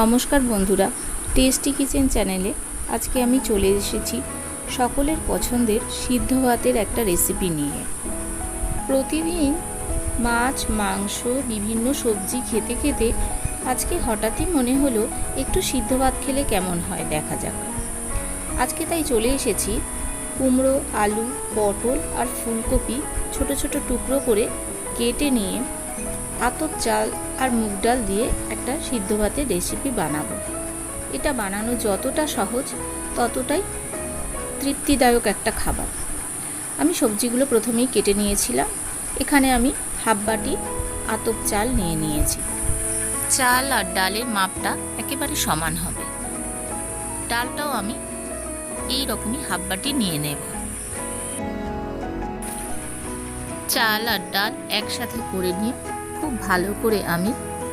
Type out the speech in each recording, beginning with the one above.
নমস্কার বন্ধুরা, tasty kitchen চ্যানেলে আজকে আমি চলে এসেছি সকলের পছন্দের সিদ্ধ ভাতের একটা রেসিপি নিয়ে। প্রতিদিন মাছ, মাংস, বিভিন্ন সবজি খেতে খেতে আজকে হঠাৎই মনে হলো একটু সিদ্ধ ভাত খেলে কেমন হয় দেখা যাক। আজকে তাই চলে এসেছি কুমড়ো, আলু, পটল আর ফুলকপি ছোট ছোট টুকরো করে কেটে নিয়ে আতপ চাল আর মুগ ডাল দিয়ে একটা সিদ্ধ ভাতের রেসিপি বানাবো। এটা বানানো যতটা সহজ, ততটাই তৃপ্তিদায়ক একটা খাবার। আমি সবজিগুলো প্রথমেই কেটে নিয়েছিলাম। এখানে আমি হাফ বাটি আতপ চাল নিয়ে নিয়েছি। চাল আর ডালের মাপটা একেবারে সমান হবে। ডালটাও আমি এই রকমই হাফ বাটি নিয়ে নেব। চাল আর ডাল একসাথে করে নিয়ে খুব ভালো করে আমি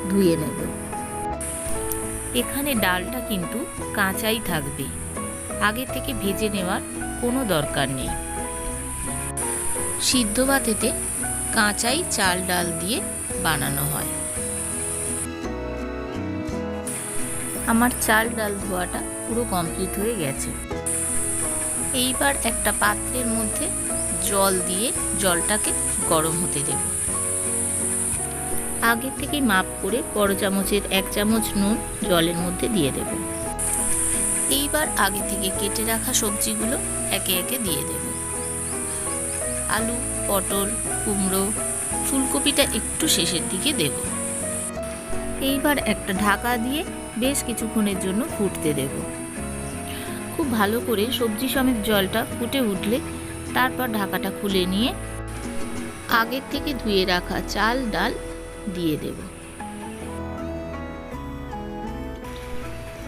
ধুয়ে নেব। এখানে ডালটা কিন্তু কাঁচাই থাকবে। আগে থেকে ভেজে নেওয়ার কোনো দরকার নেই। সিদ্ধ ভাতেতে কাঁচাই চাল ডাল দিয়ে বানানো হয়। আমার চাল ডাল ধোয়াটা পুরো কমপ্লিট হয়ে গেছে। এইবার একটা পাত্রের মধ্যে জল দিয়ে জলটাকে গরম হতে দেব। আগে থেকে মাপ করে বড় চামচের এক চামচ নুন জলের মধ্যে দিয়ে দেব। এইবার আগে থেকে কেটে রাখা সবজিগুলো একে একে দিয়ে দেব। আলু, পটল, কুমড়ো, ফুলকপিটা একটু শেষের দিকে দেব। এইবার একটা ঢাকা দিয়ে বেশ কিছুক্ষণের জন্য ফুটতে দেব। খুব ভালো করে সবজি সমেত জলটা ফুটে উঠলে তারপর ঢাকাটা খুলে নিয়ে আগের থেকে ধুয়ে রাখা চাল, ডাল দিয়ে দেব।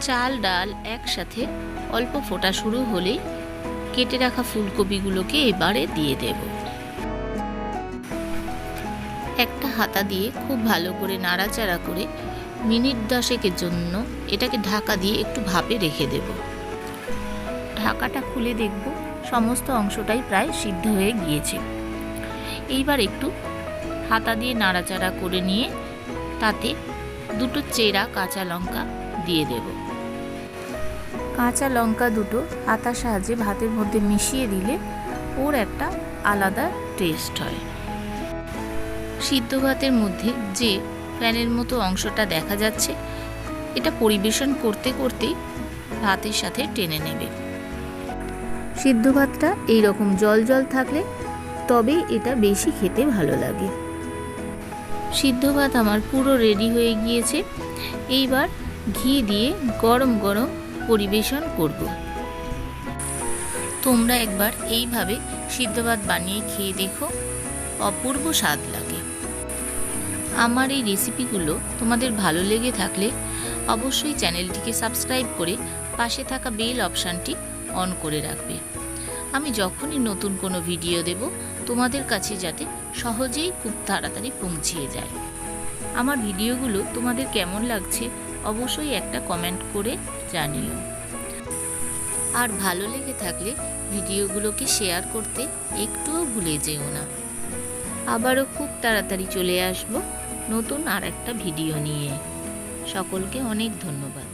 চাল, ডাল একসাথে অল্প ফোটা শুরু হলেই কেটে রাখা ফুলকপিগুলোকে এবারে দিয়ে দেব। একটা হাতা দিয়ে খুব ভালো করে নাড়াচাড়া করে মিনিট দশেকের জন্য এটাকে ঢাকা দিয়ে একটু ভাপে রেখে দেব। ঢাকাটা খুলে দেখব, সমস্ত অংশটাই প্রায় সিদ্ধ হয়ে গিয়েছে। এইবার একটু হাতা দিয়ে নাড়াচাড়া করে নিয়ে তাতে দুটো চেরা কাঁচা লঙ্কা দিয়ে দেব। কাঁচা লঙ্কা দুটো হাতার সাহায্যে ভাতের মধ্যে মিশিয়ে দিলে ওর একটা আলাদা টেস্ট হয়। সিদ্ধ ভাতের মধ্যে যে ফ্যানের মতো অংশটা দেখা যাচ্ছে, এটা পরিবেশন করতে করতেই ভাতের সাথে টেনে নেবে। সিদ্ধ ভাতটা এইরকম জল জল থাকলে তবেই এটা বেশি খেতে ভালো লাগে। সিদ্ধ ভাত আমার পুরো রেডি হয়ে গিয়েছে। এইবার ঘি দিয়ে গরম গরম পরিবেশন করব। তোমরা একবার এইভাবে সিদ্ধ ভাত বানিয়ে খেয়ে দেখো। অপূর্ব স্বাদ লাগে। আমার এই রেসিপিগুলো তোমাদের ভালো লেগে থাকলে অবশ্যই চ্যানেলটিকে সাবস্ক্রাইব করে পাশে থাকা বেল অপশানটি অন করে রাখবে। আমি যখনই নতুন কোনো ভিডিও দেব তোমাদের কাছে যাতে সহজেই খুব তাড়াতাড়ি পৌঁছিয়ে যায়। আমার ভিডিওগুলো তোমাদের কেমন লাগছে অবশ্যই একটা কমেন্ট করে জানিও। আর ভালো লেগে থাকলে ভিডিওগুলোকে শেয়ার করতে একটুও ভুলে যেও না। আবারও খুব তাড়াতাড়ি চলে আসব নতুন আর একটা ভিডিও নিয়ে। সকলকে অনেক ধন্যবাদ।